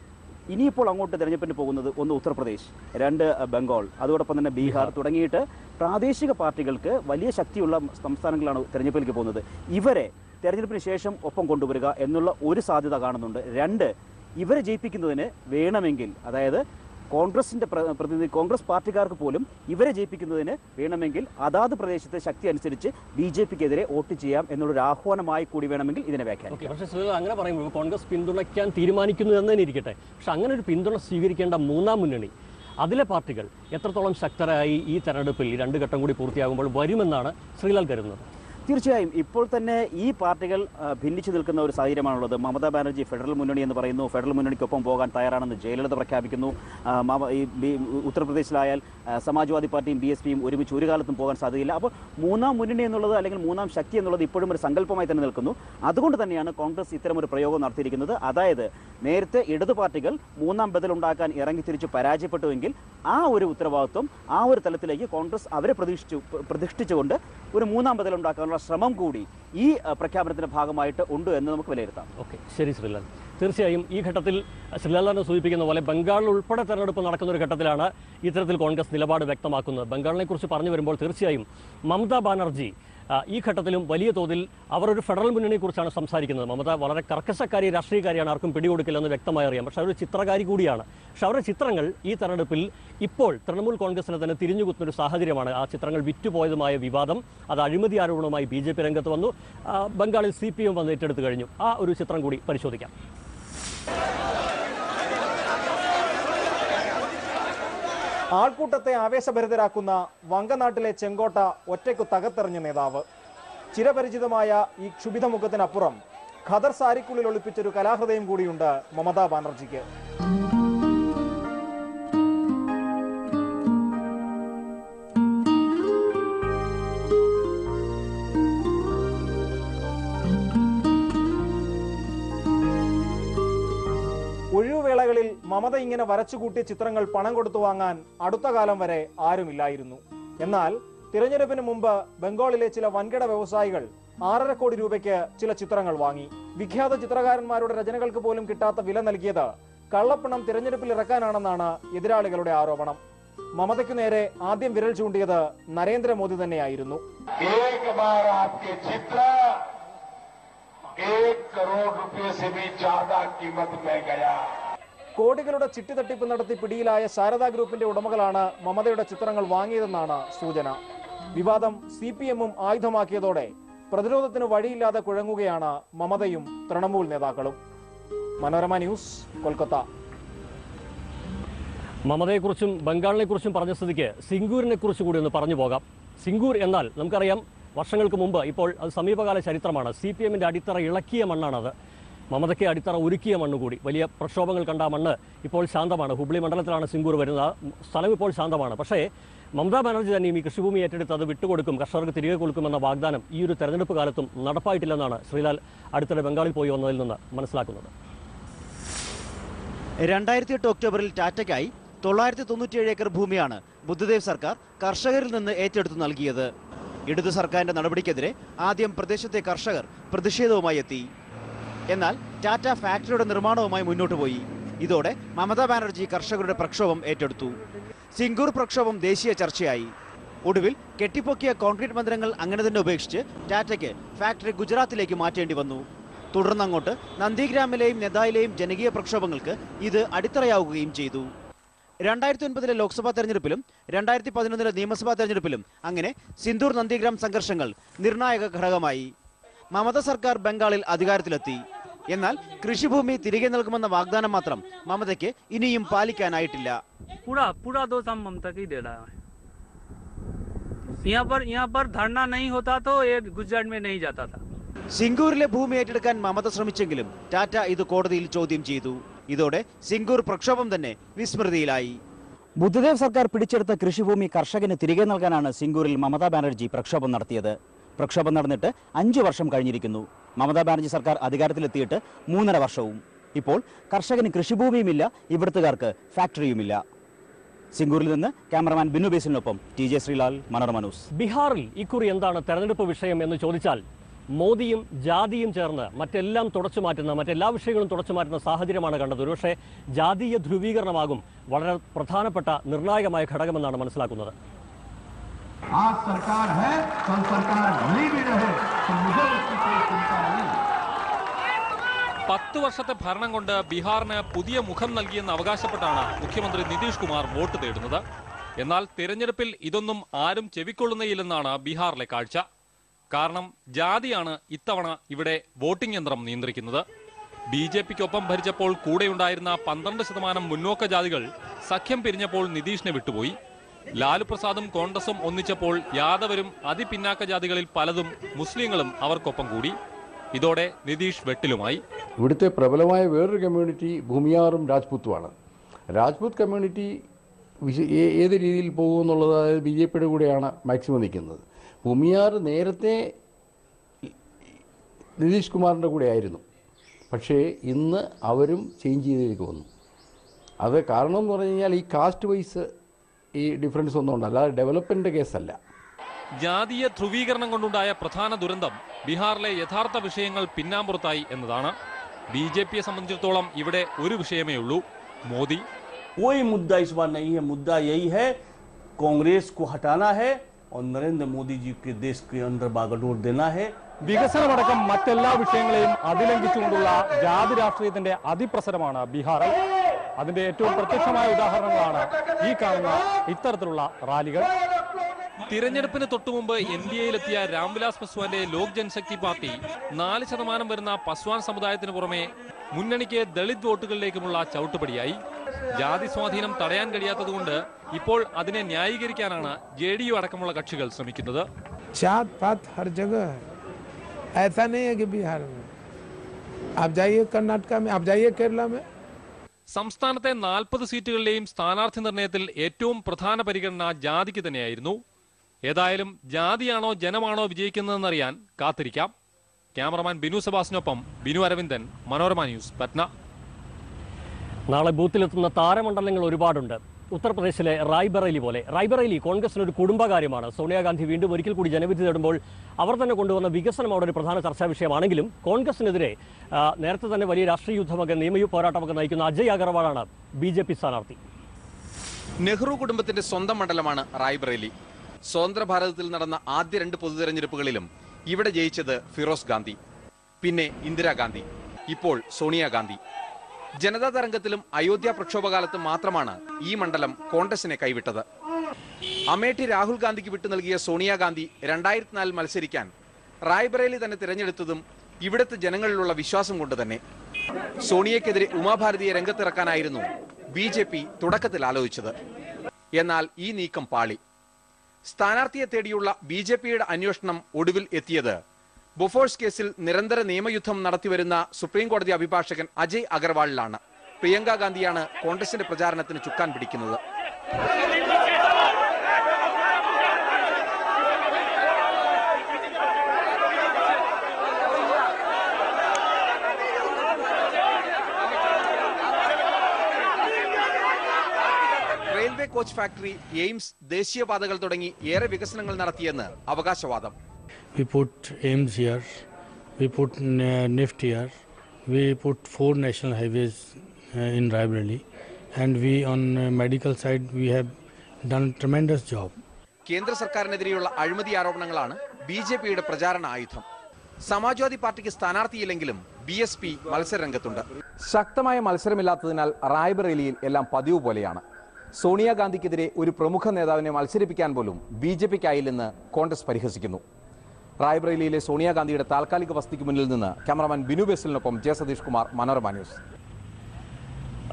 ഇനിയിപ്പോൾ അങ്ങോട്ട് തിരഞ്ഞെടുപ്പിന് പോകുന്നത് ഒന്ന് ഉത്തർപ്രദേശ് രണ്ട് ബംഗാൾ. അതോടൊപ്പം തന്നെ ബീഹാർ. തുടങ്ങിയിട്ട് പ്രാദേശിക പാർട്ടികൾക്ക് വലിയ ശക്തിയുള്ള സംസ്ഥാനങ്ങളാണ് തിരഞ്ഞെടുപ്പിലേക്ക് പോകുന്നത്. ഇവരെ തെരഞ്ഞെടുപ്പിന് ശേഷം ഒപ്പം കൊണ്ടുവരിക എന്നുള്ള ഒരു സാധ്യത കാണുന്നുണ്ട്. രണ്ട് ഇവരെ ജയിപ്പിക്കുന്നതിന് വേണമെങ്കിൽ അതായത് കോൺഗ്രസിന്റെ പ്രതിനിധി കോൺഗ്രസ് പാർട്ടിക്കാർക്ക് പോലും ഇവരെ ജയിപ്പിക്കുന്നതിന് വേണമെങ്കിൽ അതാത് പ്രദേശത്തെ ശക്തി അനുസരിച്ച് ബി ജെ പിക്കെതിരെ വോട്ട് ചെയ്യാം എന്നുള്ളൊരു ആഹ്വാനമായി കൂടി വേണമെങ്കിൽ ഇതിനെ വ്യാഖ്യാനിക്കാം.
പക്ഷേ ശ്രീ അങ്ങനെ പറയുമ്പോൾ കോൺഗ്രസ് പിന്തുണയ്ക്കാൻ തീരുമാനിക്കുന്നു എന്ന് തന്നെ ഇരിക്കട്ടെ. പക്ഷെ അങ്ങനെ ഒരു പിന്തുണ സ്വീകരിക്കേണ്ട മൂന്നാം മുന്നണി അതിലെ പാർട്ടികൾ എത്രത്തോളം ശക്തരായി ഈ തെരഞ്ഞെടുപ്പിൽ രണ്ട് ഘട്ടം കൂടി പൂർത്തിയാകുമ്പോൾ വരുമെന്നാണ് ശ്രീലാൽ കരുതുന്നത്?
തീർച്ചയായും ഇപ്പോൾ തന്നെ ഈ പാർട്ടികൾ ഭിന്നിച്ചു നിൽക്കുന്ന ഒരു സാഹചര്യമാണുള്ളത്. മമതാ ബാനർജി ഫെഡറൽ മുന്നണി എന്ന് പറയുന്നു. ഫെഡറൽ മുന്നണിക്കൊപ്പം പോകാൻ തയ്യാറാണെന്ന് ജയലളിത പ്രഖ്യാപിക്കുന്നു. ഈ ഉത്തർപ്രദേശിലായാൽ സമാജ്വാദി പാർട്ടിയും ബി എസ് പിയും ഒരുമിച്ച് ഒരു കാലത്തും പോകാൻ സാധ്യതയില്ല. അപ്പോൾ മൂന്നാം മുന്നണി എന്നുള്ളത് അല്ലെങ്കിൽ മൂന്നാം ശക്തി എന്നുള്ളത് ഇപ്പോഴും ഒരു സങ്കല്പമായി തന്നെ നിൽക്കുന്നു. അതുകൊണ്ട് തന്നെയാണ് കോൺഗ്രസ് ഇത്തരം ഒരു പ്രയോഗം നടത്തിയിരിക്കുന്നത്. അതായത് നേരത്തെ ഇടതു പാർട്ടികൾ മൂന്നാം ബദൽ ഉണ്ടാക്കാൻ ഇറങ്ങി തിരിച്ച് പരാജയപ്പെട്ടുവെങ്കിൽ ആ ഒരു ഉത്തരവാദിത്വം ആ ഒരു തലത്തിലേക്ക് കോൺഗ്രസ് അവരെ പ്രതീക്ഷിച്ചു പ്രതിഷ്ഠിച്ചുകൊണ്ട് ഒരു മൂന്നാം ബദൽ ഉണ്ടാക്കാനുള്ള ശ്രമം കൂടി ഈ പ്രഖ്യാപനത്തിന്റെ ഭാഗമായിട്ട് ഉണ്ട് എന്ന് നമുക്ക് വിലയിരുത്താം.
ഓക്കെ. ശരി ശ്രീലാൽ. തീർച്ചയായും ഈ ഘട്ടത്തിൽ ശ്രീലാലാണ് സൂചിപ്പിക്കുന്ന പോലെ ബംഗാളിൽ ഉൾപ്പെടെ തെരഞ്ഞെടുപ്പ് നടക്കുന്ന ഒരു ഘട്ടത്തിലാണ് ഇത്തരത്തിൽ കോൺഗ്രസ് നിലപാട് വ്യക്തമാക്കുന്നത്. ബംഗാളിനെ കുറിച്ച് പറഞ്ഞു വരുമ്പോൾ തീർച്ചയായും മമതാ ബാനർജി ഈ ഘട്ടത്തിലും വലിയ തോതിൽ അവർ ഒരു ഫെഡറൽ മുന്നണിയെക്കുറിച്ചാണ് സംസാരിക്കുന്നത്. മമത വളരെ കർക്കശക്കാരി രാഷ്ട്രീയക്കാരിയാണ് ആർക്കും പിടികൊടുക്കില്ലെന്ന് വ്യക്തമായി അറിയാം. പക്ഷേ അവർ ചിത്രകാരി കൂടിയാണ്. പക്ഷെ അവരുടെ ചിത്രങ്ങൾ ഈ തെരഞ്ഞെടുപ്പിൽ ഇപ്പോൾ തൃണമൂൽ കോൺഗ്രസിനെ തന്നെ തിരിഞ്ഞുകുത്തുന്ന ഒരു സാഹചര്യമാണ്. ആ ചിത്രങ്ങൾ വിറ്റുപോയതുമായ വിവാദം അത് അഴിമതി ആരോപണവുമായി ബി ജെ പി രംഗത്ത് വന്നു. ബംഗാളിൽ സി പി എം വന്ന് ഏറ്റെടുത്ത് കഴിഞ്ഞു. ആ ഒരു ചിത്രം കൂടി പരിശോധിക്കാം.
ആൾക്കൂട്ടത്തെ ആവേശഭരിതരാക്കുന്ന വങ്കനാട്ടിലെ ചെങ്കോട്ട ഒറ്റയ്ക്കു തകർത്തെറിഞ്ഞ നേതാവ്. ചിരപരിചിതമായ ഈ ക്ഷുഭിതമുഖത്തിനപ്പുറം ഖദർ സാരിക്കുള്ളിൽ ഒളിപ്പിച്ചൊരു കലാഹൃദയം കൂടിയുണ്ട് മമതാ ബാനർജിക്ക്. മമത ഇങ്ങനെ വരച്ചുകൂട്ടിയ ചിത്രങ്ങൾ പണം കൊടുത്തു വാങ്ങാൻ അടുത്ത കാലം വരെ ആരുമില്ലായിരുന്നു എന്നാൽ തിരഞ്ഞെടുപ്പിന് മുമ്പ് ബംഗാളിലെ ചില വൻകിട വ്യവസായികൾ ആറര കോടി രൂപയ്ക്ക് ചില ചിത്രങ്ങൾ വാങ്ങി വിഖ്യാത ചിത്രകാരന്മാരുടെ രചനകൾക്ക് പോലും കിട്ടാത്ത വില നൽകിയത് കള്ളപ്പണം തിരഞ്ഞെടുപ്പിൽ ഇറക്കാനാണെന്നാണ് എതിരാളികളുടെ ആരോപണം മമതയ്ക്കു നേരെ ആദ്യം വിരൽ ചൂണ്ടിയത് നരേന്ദ്രമോദി തന്നെയായിരുന്നു
एक बार आपके चित्र एक करोड़ रुपए से भी ज्यादा कीमत में गया
കോടികളുടെ ചിട്ടി തട്ടിപ്പ് നടത്തി പിടിയിലായ ശാരദാ ഗ്രൂപ്പിന്റെ ഉടമകളാണ് മമതയുടെ ചിത്രങ്ങൾ വാങ്ങിയതെന്നാണ് സൂചന. വിവാദം സി പി എമ്മും ആയുധമാക്കിയതോടെ പ്രതിരോധത്തിന് വഴിയില്ലാതെ കുഴങ്ങുകയാണ് മമതയും തൃണമൂൽ നേതാക്കളും. മനോരമ ന്യൂസ് കൊൽക്കത്ത.
മമതയെക്കുറിച്ചും ബംഗാളിനെക്കുറിച്ചും പറഞ്ഞ സ്ഥിതിക്ക് സിംഗൂരിനെ കുറിച്ച് കൂടി ഒന്ന് പറഞ്ഞു പോകാം. സിംഗൂർ എന്നാൽ നമുക്കറിയാം വർഷങ്ങൾക്ക് മുമ്പ് ഇപ്പോൾ അത് സമീപകാല ചരിത്രമാണ്. സി പി എമ്മിന്റെ അടിത്തറ ഇളക്കിയ മണ്ണാണത്. മമതയ്ക്ക് അടിത്തറ ഒരുക്കിയ മണ്ണ് കൂടി. വലിയ പ്രക്ഷോഭങ്ങൾ കണ്ട മണ്ണ് ഇപ്പോൾ ശാന്തമാണ്. ഹുബ്ലി മണ്ഡലത്തിലാണ് സിംഗൂർ വരുന്നത്. സ്ഥലം ഇപ്പോൾ ശാന്തമാണ്. പക്ഷേ മമതാ ബാനർജി തന്നെയും ഈ കൃഷിഭൂമി ഏറ്റെടുത്ത് അത് വിട്ടുകൊടുക്കും. കർഷകർക്ക് തിരികെ കൊടുക്കുമെന്ന വാഗ്ദാനം ഈ ഒരു തെരഞ്ഞെടുപ്പ് കാലത്തും നടപ്പായിട്ടില്ലെന്നാണ് ശ്രീലാൽ അടുത്തിടെ ബംഗാളിൽ പോയി വന്നതിൽ നിന്ന് മനസ്സിലാക്കുന്നത്.
രണ്ടായിരത്തി എട്ട് ഒക്ടോബറിൽ ടാറ്റയ്ക്കായി തൊള്ളായിരത്തി തൊണ്ണൂറ്റിയേഴ് ഏക്കർ ഭൂമിയാണ് ബുദ്ധദേവ് സർക്കാർ കർഷകരിൽ നിന്ന് ഏറ്റെടുത്ത് നൽകിയത്. ഇടതു സർക്കാരിന്റെ നടപടിക്കെതിരെ ആദ്യം പ്രദേശത്തെ കർഷകർ പ്രതിഷേധവുമായി എത്തി. എന്നാൽ ടാറ്റ ഫാക്ടറിയുടെ നിർമ്മാണവുമായി മുന്നോട്ട് പോയി. ഇതോടെ മമതാ ബാനർജി കർഷകരുടെ പ്രക്ഷോഭം ഏറ്റെടുത്തു. സിംഗൂർ പ്രക്ഷോഭം ദേശീയ ചർച്ചയായി. ഒടുവിൽ കെട്ടിപ്പൊക്കിയ കോൺക്രീറ്റ് മന്ദിരങ്ങൾ അങ്ങനെ തന്നെ ഉപേക്ഷിച്ച് ടാറ്റയ്ക്ക് ഫാക്ടറി ഗുജറാത്തിലേക്ക് മാറ്റേണ്ടി വന്നു. തുടർന്നങ്ങോട്ട് നന്ദിഗ്രാമിലെയും നെതായിലെയും ജനകീയ പ്രക്ഷോഭങ്ങൾക്ക് ഇത് അടിത്തറയാവുകയും ചെയ്തു. രണ്ടായിരത്തി ഒൻപതിലെ ലോക്സഭാ തെരഞ്ഞെടുപ്പിലും രണ്ടായിരത്തി പതിനൊന്നിലെ നിയമസഭാ തെരഞ്ഞെടുപ്പിലും അങ്ങനെ സിന്ദൂർ നന്ദിഗ്രാം സംഘർഷങ്ങൾ നിർണായക ഘടകമായി. മമത സർക്കാർ ബംഗാളിൽ അധികാരത്തിലെത്തി. എന്നാൽ കൃഷിഭൂമി തിരികെ നൽകുമെന്ന വാഗ്ദാനം മാത്രം മമതയ്ക്ക് ഇനിയും പാലിക്കാനായിട്ടില്ല. സിംഗൂരിലെ ഭൂമി ഏറ്റെടുക്കാൻ മമത ശ്രമിച്ചെങ്കിലും ടാറ്റ ഇത് കോടതിയിൽ ചോദ്യം ചെയ്തു. ഇതോടെ സിംഗൂർ പ്രക്ഷോഭം തന്നെ വിസ്മൃതിയിലായി. ബുദ്ധദേവ് സർക്കാർ പിടിച്ചെടുത്ത കൃഷിഭൂമി കർഷകന് തിരികെ നൽകാനാണ് സിംഗൂരിൽ മമതാ ബാനർജി പ്രക്ഷോഭം നടത്തിയത്. പ്രക്ഷോഭം നടന്നിട്ട് അഞ്ചു വർഷം കഴിഞ്ഞിരിക്കുന്നു. മമതാ ബാനർജി സർക്കാർ അധികാരത്തിലെത്തിയിട്ട് മൂന്നര വർഷവും. ഇപ്പോൾ കർഷകന് കൃഷിഭൂമിയുമില്ല ഇവിടുത്തുകാർക്ക് ഫാക്ടറിയുമില്ല. സിംഗൂരിൽ നിന്ന് cameraman Binnu ബേസിനൊപ്പം T J Sreelal Manorama News.
ബീഹാറിൽ ഇക്കുറി എന്താണ് തെരഞ്ഞെടുപ്പ് വിഷയം എന്ന് ചോദിച്ചാൽ മോദിയും ജാതിയും ചേർന്ന് മറ്റെല്ലാം തുടച്ചു മാറ്റുന്ന മറ്റെല്ലാ വിഷയങ്ങളും തുടച്ചു മാറ്റുന്ന സാഹചര്യമാണ് കണ്ടത്. ഒരുപക്ഷെ ജാതീയ ധ്രുവീകരണമാകും വളരെ പ്രധാനപ്പെട്ട നിർണായകമായ ഘടകമെന്നാണ് മനസ്സിലാക്കുന്നത്.
आज सरकार है कल सरकार नहीं भी रहे तो मुझे उसकी कोई चिंता नहीं
പത്ത് വർഷത്തെ ഭരണം കൊണ്ട് ബീഹാറിന് പുതിയ മുഖം നൽകിയെന്ന് അവകാശപ്പെട്ടാണ് മുഖ്യമന്ത്രി നിതീഷ് കുമാർ വോട്ട് തേടുന്നത് എന്നാൽ തിരഞ്ഞെടുപ്പിൽ ഇതൊന്നും ആരും ചെവിക്കൊള്ളുന്നേയില്ലെന്നാണ് ബീഹാറിലെ കാഴ്ച കാരണം ജാതിയാണ് ഇത്തവണ ഇവിടെ വോട്ടിംഗ് യന്ത്രം നിയന്ത്രിക്കുന്നത് ബി ജെ പിക്കൊപ്പം ഭരിച്ചപ്പോൾ കൂടെയുണ്ടായിരുന്ന പന്ത്രണ്ട് ശതമാനം മുന്നോക്ക ജാതികൾ സഖ്യം പിരിഞ്ഞപ്പോൾ നിതീഷിനെ വിട്ടുപോയി ലാലു പ്രസാദും കോൺഗ്രസും ഒന്നിച്ചപ്പോൾ യാദവരും അതിപിന്നാക്ക ജാതികളിൽ പലതും മുസ്ലിങ്ങളും അവർക്കൊപ്പം കൂടി. ഇതോടെ നിതീഷ് വെട്ടിലുമായി.
ഇവിടുത്തെ പ്രബലമായ വേറൊരു കമ്മ്യൂണിറ്റി ഭൂമിയാറും രാജ്പുത്തുമാണ്. രാജ്പുത് കമ്മ്യൂണിറ്റി ഏത് രീതിയിൽ പോകുമെന്നുള്ളത് അതായത് ബി ജെ പിയുടെ കൂടെയാണ് മാക്സിമം നിൽക്കുന്നത്. ഭൂമിയാർ നേരത്തെ നിതീഷ് കുമാറിന്റെ കൂടെ ആയിരുന്നു. പക്ഷേ ഇന്ന് അവരും ചേഞ്ച് ചെയ്തേക്ക് വന്നു അത് കാരണം എന്ന് പറഞ്ഞു കഴിഞ്ഞാൽ ഈ കാസ്റ്റ് വൈസ് ഈ ഡിഫറൻസ് ഒന്നും ഉണ്ട് അല്ലാതെ ഡെവലപ്മെൻറ്റ് കേസല്ല
ജാതീയ ധ്രുവീകരണം കൊണ്ടുണ്ടായ പ്രധാന ദുരന്തം ബീഹാറിലെ യഥാർത്ഥ വിഷയങ്ങൾ പിന്നാമ്പുറത്തായി എന്നതാണ് ബി ജെ പിയെ സംബന്ധിച്ചിടത്തോളം ഇവിടെ ഒരു വിഷയമേ ഉള്ളൂ മോദി
कोई मुद्दा इस बार नहीं है मुद्दा यही है कांग्रेस को हटाना है और नरेंद्र मोदी जी के देश के अंदर बागडोर देना है
വികസനമടക്കം മറ്റെല്ലാ വിഷയങ്ങളെയും അതിലംഘിച്ചുകൊണ്ടുള്ള ജാതി രാഷ്ട്രീയത്തിന്റെ അതിപ്രസരമാണ് ബീഹാറിൽ അതിന്റെ ഏറ്റവും പ്രത്യക്ഷമായ ഉദാഹരണങ്ങളാണ് ഈ കാണുന്ന ഇത്തരത്തിലുള്ള റാലികൾ
തിരഞ്ഞെടുപ്പിന് തൊട്ടുമുമ്പ് എൻ ഡി എയിലെത്തിയ രാംവിലാസ് പസ്വാന്റെ ലോക് ജനശക്തി പാർട്ടി നാല് ശതമാനം വരുന്ന പസ്വാൻ സമുദായത്തിന് പുറമെ മുന്നണിക്ക് ദളിത് വോട്ടുകളിലേക്കുമുള്ള ചവിട്ടുപടിയായി ജാതി സ്വാധീനം തടയാൻ കഴിയാത്തതുകൊണ്ട് ഇപ്പോൾ അതിനെ ന്യായീകരിക്കാനാണ് ജെ ഡി യു അടക്കമുള്ള കക്ഷികൾ ശ്രമിക്കുന്നത്
जात पात हर जगह है ऐसा नहीं है कि बिहार में आप जाइए कर्नाटका में आप जाइए केरला में
സംസ്ഥാനത്തെ നാൽപ്പത് സീറ്റുകളിലെയും സ്ഥാനാർത്ഥി നിർണയത്തിൽ ഏറ്റവും പ്രധാന പരിഗണന ജാതിക്ക് തന്നെയായിരുന്നു. ഏതായാലും ജാതിയാണോ ജനമാണോ വിജയിക്കുന്നതെന്നറിയാൻ കാത്തിരിക്കാം. ക്യാമറമാൻ ബിനു സബാസിനൊപ്പം ബിനു അരവിന്ദൻ മനോരമ ന്യൂസ് പറ്റ്ന
നാളെ ബൂത്തിലെത്തുന്ന താരമണ്ഡലങ്ങൾ ഒരുപാടുണ്ട്. ഉത്തർപ്രദേശിലെ റായ്ബറേലി പോലെ. റായ്ബറേലി കോൺഗ്രസിന് ഒരു കുടുംബകാര്യമാണ്. സോണിയാഗാന്ധി വീണ്ടും ഒരിക്കൽ കൂടി ജനവിധി തേടുമ്പോൾ അവർ തന്നെ കൊണ്ടുവന്ന വികസനം അവിടെ ഒരു പ്രധാന ചർച്ചാ വിഷയമാണെങ്കിലും കോൺഗ്രസിനെതിരെ നേരത്തെ തന്നെ വലിയ രാഷ്ട്രീയ യുദ്ധമൊക്കെ നിയമ പോരാട്ടമൊക്കെ നയിക്കുന്ന അജയ് അഗർവാളാണ് ബി ജെ പി സ്ഥാനാർത്ഥി.
നെഹ്റു കുടുംബത്തിന്റെ സ്വന്തം മണ്ഡലമാണ് റായ്ബറേലി. സ്വതന്ത്ര ഭാരതത്തിൽ നടന്ന ആദ്യ രണ്ട് പൊതുതെരഞ്ഞെടുപ്പുകളിലും ഇവിടെ ജയിച്ചത് ഫിറോസ് ഗാന്ധി പിന്നെ ഇന്ദിരാഗാന്ധി ഇപ്പോൾ സോണിയാഗാന്ധി. ജനതാ തരംഗത്തിലും അയോധ്യ പ്രക്ഷോഭകാലത്തും മാത്രമാണ് ഈ മണ്ഡലം കോൺഗ്രസിനെ കൈവിട്ടത്. അമേഠി രാഹുൽ ഗാന്ധിക്ക് വിട്ടു നൽകിയ സോണിയാഗാന്ധി രണ്ടായിരത്തി നാലിൽ മത്സരിക്കാൻ റായ്ബറേലി തന്നെ തിരഞ്ഞെടുത്തതും ഇവിടുത്തെ ജനങ്ങളിലുള്ള വിശ്വാസം കൊണ്ട് തന്നെ. സോണിയക്കെതിരെ ഉമാഭാരതിയെ രംഗത്തിറക്കാനായിരുന്നു ബി ജെ പി തുടക്കത്തിൽ ആലോചിച്ചത്. എന്നാൽ ഈ നീക്കം പാളി. സ്ഥാനാർത്ഥിയെ തേടിയുള്ള ബി ജെ പിയുടെ അന്വേഷണം ഒടുവിൽ എത്തിയത് ബൊഫോഴ്സ് കേസിൽ നിരന്തര നിയമയുദ്ധം നടത്തിവരുന്ന സുപ്രീം കോടതി അഭിഭാഷകൻ അജയ് അഗർവാളിലാണ്. പ്രിയങ്ക ഗാന്ധിയാണ് കോൺഗ്രസിന്റെ പ്രചാരണത്തിന് ചുക്കാൻ പിടിക്കുന്നത്. റെയിൽവേ കോച്ച് ഫാക്ടറി എയിംസ് ദേശീയപാതകൾ തുടങ്ങി ഏറെ വികസനങ്ങൾ നടത്തിയെന്ന് അവകാശവാദം.
We put AIMS here, we put uh, NIFT here, we put four national highways uh, in Raebareli, and we on uh, medical side we have done a tremendous job.
കേന്ദ്ര സർക്കാരിനെതിരെയുള്ള അഴിമതി ആരോപണങ്ങളാണ് B J പിയുടെ പ്രചാരണ ആയുധം. സമാജ്വാദി പാർട്ടിക്ക് സ്ഥാനാർത്ഥിയില്ലെങ്കിലും B S P മത്സരരംഗത്തുണ്ട്. ശക്തമായ മത്സരമില്ലാത്തതിനാൽ റായ്ബറേലിയിൽ എല്ലാം പതിവ് പോലെയാണ്. സോണിയാഗാന്ധിക്കെതിരെ ഒരു പ്രമുഖ നേതാവിനെ മത്സരിപ്പിക്കാൻ പോലും ബി ജെ പിക്കായില്ലെന്ന് കോൺഗ്രസ് പരിഹസിക്കുന്നു. റായ്ബറേലിയിലെ സോണിയാഗാന്ധിയുടെ താൽക്കാലിക വസതിക്ക് മുന്നിൽ നിന്ന് ക്യാമറമാൻ ബിനു ബേസലിനൊപ്പം ജെ സതീഷ് കുമാർ മനോരമ ന്യൂസ്.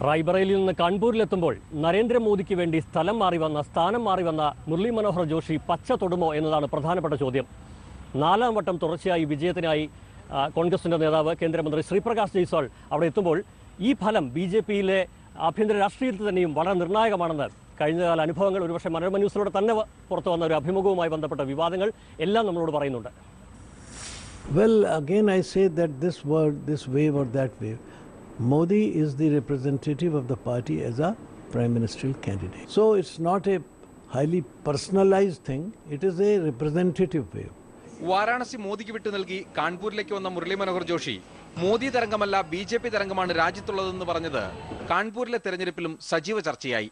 റായ്ബറേലിയിൽ നിന്ന് കാൺപൂരിലെത്തുമ്പോൾ നരേന്ദ്രമോദിക്ക് വേണ്ടി സ്ഥലം മാറി വന്ന സ്ഥാനം മാറി വന്ന മുരളി മനോഹർ ജോഷി പച്ച തൊടുമോ എന്നതാണ് പ്രധാനപ്പെട്ട ചോദ്യം. നാലാം വട്ടം തുടർച്ചയായി വിജയത്തിനായി കോൺഗ്രസിന്റെ നേതാവ് കേന്ദ്രമന്ത്രി ശ്രീപ്രകാശ് ജയ്സ്വാൾ അവിടെ എത്തുമ്പോൾ ഈ ഫലം ബി ജെ പിയിലെ ആഭ്യന്തര രാഷ്ട്രീയത്തിൽ തന്നെയും വളരെ നിർണായകമാണെന്ന് കഴിഞ്ഞകാല അനുഭവങ്ങൾ ഒരുപക്ഷെ മനോരമ ന്യൂസിലൂടെ തന്നെ പുറത്തു വന്ന ഒരു അഭിമുഖവുമായി ബന്ധപ്പെട്ട വിവാദങ്ങൾ എല്ലാം നമ്മളോട് പറയുന്നുണ്ട്.
Well again I say that this word this wave or that wave Modi is the representative of the party as a prime ministerial candidate so it's not a highly personalised thing it is a representative wave
Varanasi മോദിക്ക് വിട്ടു നൽകി കാൺപൂരിലേക്ക് വന്ന മുരളി മനോഹർ ജോഷി മോദി തരംഗമല്ല B J P തരംഗമാണ് രാജ്യത്തുള്ളതെന്ന് പറഞ്ഞത് കാൺപൂരിലെ തെരഞ്ഞെടുപ്പിലും സജീവ ചർച്ചയായി.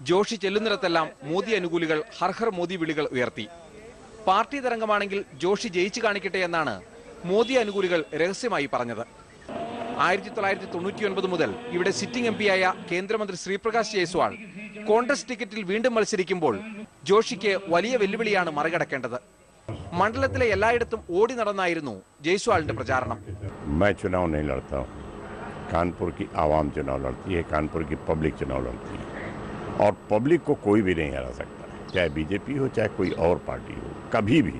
ജോഷി ചെല്ലുന്നിടത്തെല്ലാം മോദി അനുകൂലികൾ ഹർഹർ മോദി വിളികൾ ഉയർത്തി പാർട്ടി തരംഗമാണെങ്കിൽ ജോഷി ജയിച്ചു കാണിക്കട്ടെ എന്നാണ് മോദി അനുകൂലികൾ രഹസ്യമായി പറഞ്ഞത് ആയിരത്തി തൊള്ളായിരത്തി തൊണ്ണൂറ്റിയൊൻപത് മുതൽ ഇവിടെ സിറ്റിംഗ് എം പിയായ കേന്ദ്രമന്ത്രി ശ്രീപ്രകാശ് ജയ്സ്വാൾ കോൺഗ്രസ് ടിക്കറ്റിൽ വീണ്ടും മത്സരിക്കുമ്പോൾ ജോഷിക്ക് വലിയ വെല്ലുവിളിയാണ് മറികടക്കേണ്ടത് മണ്ഡലത്തിലെ എല്ലായിടത്തും ഓടി നടന്നായിരുന്നു ജയ്സ്വാളിന്റെ പ്രചാരണം
मैं चुनाव नहीं लड़ता हूँ कानपुर की आवाम चुनाव लड़ती है कानपुर की पब्लिक चुनाव लड़ती है और पब्लिक को कोई भी नहीं हरा सकता चाहे बीजेपी हो चाहे कोई और पार्टी हो कभी भी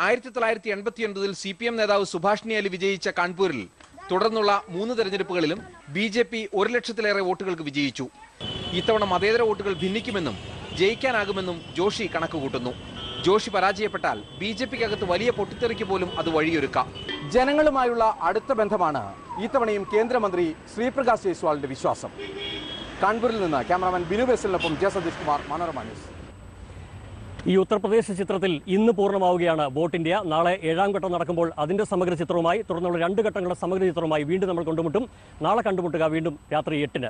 ആയിരത്തി തൊള്ളായിരത്തി എൺപത്തിയൊൻപതിൽ സി പി എം നേതാവ് സുഭാഷിണി അലി വിജയിച്ച കാൺപൂരിൽ തുടർന്നുള്ള മൂന്ന് തെരഞ്ഞെടുപ്പുകളിലും ബി ജെ പി ഒരു ലക്ഷത്തിലേറെ വോട്ടുകൾക്ക് വിജയിച്ചു ഇത്തവണ മതേതര വോട്ടുകൾ ഭിന്നിക്കുമെന്നും ജയിക്കാനാകുമെന്നും ജോഷി കണക്കുകൂട്ടുന്നു ജോഷി പരാജയപ്പെട്ടാൽ ബി ജെ പിക്കകത്ത് വലിയ പൊട്ടിത്തെറിക്ക് പോലും അത് വഴിയൊരുക്കാം ജനങ്ങളുമായുള്ള അടുത്ത ബന്ധമാണ് ഇത്തവണയും കേന്ദ്രമന്ത്രി ശ്രീപ്രകാശ് ജയ്സ്വാളിന്റെ വിശ്വാസം കാൺപൂരിൽ നിന്ന് ക്യാമറാമാൻ ബിനു ബേസലിനൊപ്പം ജെ സതീഷ് കുമാർ മനോരമ ന്യൂസ്.
ഈ ഉത്തർപ്രദേശ് ചിത്രത്തിൽ ഇന്ന് പൂർണമാവുകയാണ് ബോട്ട് ഇന്ത്യ. നാളെ ഏഴാം ഘട്ടം നടക്കുമ്പോൾ അതിന്റെ സമഗ്ര ചിത്രവുമായി തുടർന്നുള്ള രണ്ട് ഘട്ടങ്ങളുടെ സമഗ്ര ചിത്രവുമായി വീണ്ടും നമ്മൾ കണ്ടുമുട്ടും. നാളെ കണ്ടുമുട്ടുക വീണ്ടും രാത്രി എട്ടിന്.